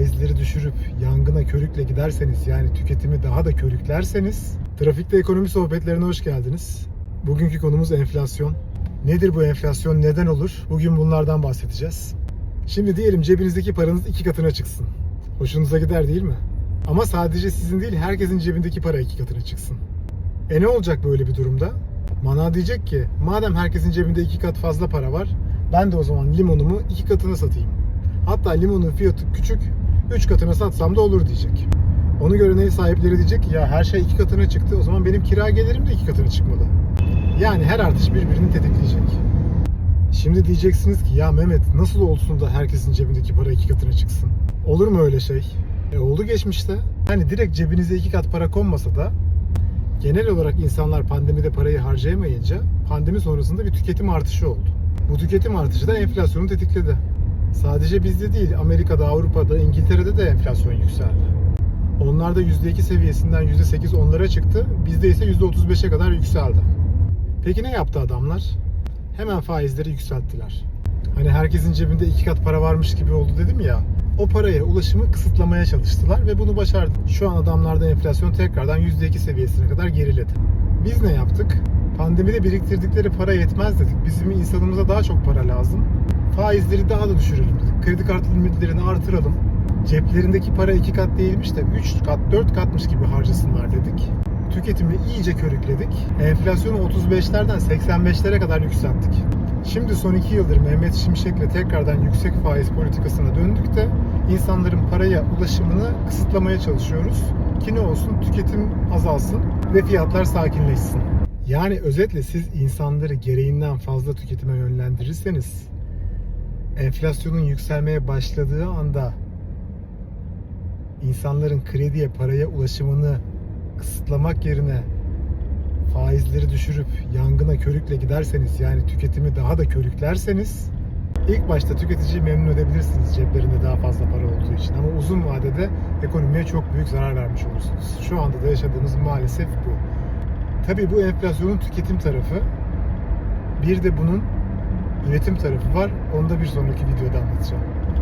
faizleri düşürüp yangına körükle giderseniz yani tüketimi daha da körüklerseniz trafikte ekonomi sohbetlerine hoş geldiniz. Bugünkü konumuz enflasyon. Nedir bu enflasyon? Neden olur? Bugün bunlardan bahsedeceğiz. Şimdi diyelim cebinizdeki paranız iki katına çıksın. Hoşunuza gider değil mi? Ama sadece sizin değil herkesin cebindeki para iki katına çıksın. E ne olacak böyle bir durumda? Mana diyecek ki madem herkesin cebinde iki kat fazla para var ben de o zaman limonumu iki katına satayım. Hatta limonun fiyatı küçük üç katına satsam da olur diyecek. Onu gören ev sahipleri diyecek ki ya her şey iki katına çıktı o zaman benim kira gelirim de iki katına çıkmalı. Yani her artış birbirini tetikleyecek. Şimdi diyeceksiniz ki ya Mehmet nasıl olsun da herkesin cebindeki para iki katına çıksın? Olur mu öyle şey? E oldu geçmişte. Yani direkt cebinize iki kat para konmasa da genel olarak insanlar pandemide parayı harcayamayınca pandemi sonrasında bir tüketim artışı oldu. Bu tüketim artışı da enflasyonu tetikledi. Sadece bizde değil Amerika'da, Avrupa'da, İngiltere'de de enflasyon yükseldi. Onlarda %2 seviyesinden %8 onlara çıktı. Bizde ise %35'e kadar yükseldi. Peki ne yaptı adamlar? Hemen faizleri yükselttiler. Hani herkesin cebinde iki kat para varmış gibi oldu dedim ya. O paraya ulaşımı kısıtlamaya çalıştılar ve bunu başardı. Şu an adamlarda enflasyon tekrardan %2 seviyesine kadar geriledi. Biz ne yaptık? Pandemide biriktirdikleri para yetmez dedik. Bizim insanımıza daha çok para lazım. Faizleri daha da düşürelim. Kredi kartı limitlerini artıralım. Ceplerindeki para iki kat değilmiş de 3 kat 4 katmış gibi harcasınlar dedik. Tüketimi iyice körükledik. Enflasyonu 35'lerden 85'lere kadar yükselttik. Şimdi son 2 yıldır Mehmet Şimşek'le tekrardan yüksek faiz politikasına döndük de insanların paraya ulaşımını kısıtlamaya çalışıyoruz. Ki ne olsun tüketim azalsın ve fiyatlar sakinleşsin. Yani özetle siz insanları gereğinden fazla tüketime yönlendirirseniz enflasyonun yükselmeye başladığı anda insanların krediye, paraya ulaşımını kısıtlamak yerine faizleri düşürüp yangına körükle giderseniz yani tüketimi daha da körüklerseniz ilk başta tüketiciyi memnun edebilirsiniz ceplerinde daha fazla para olduğu için ama uzun vadede ekonomiye çok büyük zarar vermiş olursunuz. Şu anda da yaşadığımız maalesef bu. Tabii bu enflasyonun tüketim tarafı. Bir de bunun üretim tarafı var. Onu da bir sonraki videoda anlatacağım.